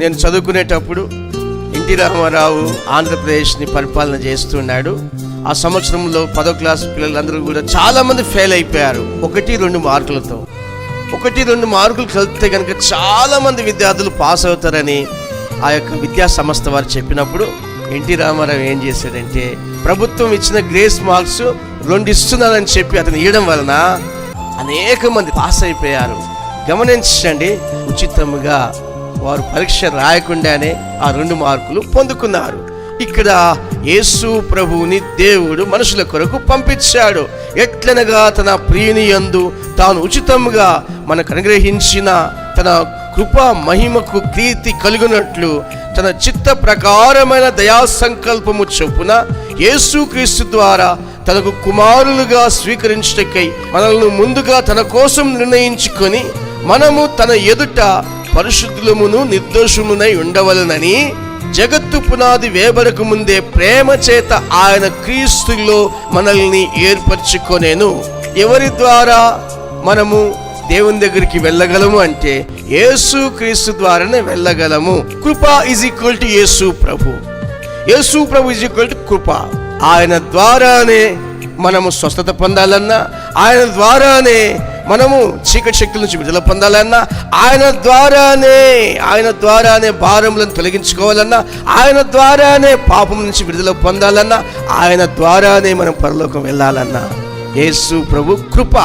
నేను చదువుకునేటప్పుడు ఎన్టీ రామారావు ఆంధ్రప్రదేశ్ని పరిపాలన చేస్తున్నాడు. ఆ సంవత్సరంలో పదో క్లాస్ పిల్లలందరూ కూడా చాలామంది ఫెయిల్ అయిపోయారు. ఒకటి రెండు మార్కులతో. ఒకటి రెండు మార్కులు కలిపితే కనుక చాలామంది విద్యార్థులు పాస్ అవుతారని ఆ యొక్క విద్యా సంస్థ వారు చెప్పినప్పుడు ఎన్టీ రామారావు ఏం చేశాడంటే ప్రభుత్వం ఇచ్చిన గ్రేస్ మార్క్స్ రెండు ఇస్తున్నారని చెప్పి అతను ఇవ్వడం వలన అనేక మంది పాస్ అయిపోయారు. గమనించండి ఉచితముగా వారు పరీక్ష రాయకుండానే ఆ రెండు మార్కులు పొందుకున్నారు. ఇక్కడ యేసు ప్రభువుని దేవుడు మనుషుల కొరకు పంపించాడు. ఎట్లనగా తన ప్రియుని యందు తాను ఉచితంగా మనకు అనుగ్రహించిన తన కృప మహిమకు కీర్తి కలుగునట్లు తన చిత్త ప్రకారమైన దయా సంకల్పము చొప్పున యేసుక్రీస్తు ద్వారా తనకు కుమారులుగా స్వీకరించటకై మనల్ని ముందుగా తన కోసం నిర్ణయించుకొని మనము తన ఎదుట పరిశుద్ధులమును నిర్దోషమునై ఉండవలనని జగత్తు పునాది వేబరకు ముందే ప్రేమ చేత ఆయన క్రీస్తులో మనల్ని ఏర్పరచుకొనేను. ఎవరి ద్వారా మనము దేవుని దగ్గరికి వెళ్ళగలము అంటే యేసు క్రీస్తు ద్వారానే వెళ్ళగలము. కృప is equal to Yesu Prabhu. Yesu Prabhu is equal to కృప. ఆయన ద్వారానే మనము స్వస్థత పొందాలన్నా ఆయన ద్వారానే మనము చీకటి శక్తుల నుంచి విడుదల పొందాలన్నా ఆయన ద్వారానే ఆయన ద్వారానే భారములను తొలగించుకోవాలన్నా ఆయన ద్వారానే పాపం నుంచి విడుదల పొందాలన్నా ఆయన ద్వారానే మనం పరలోకం వెళ్ళాలన్నా. యేసు ప్రభు కృప.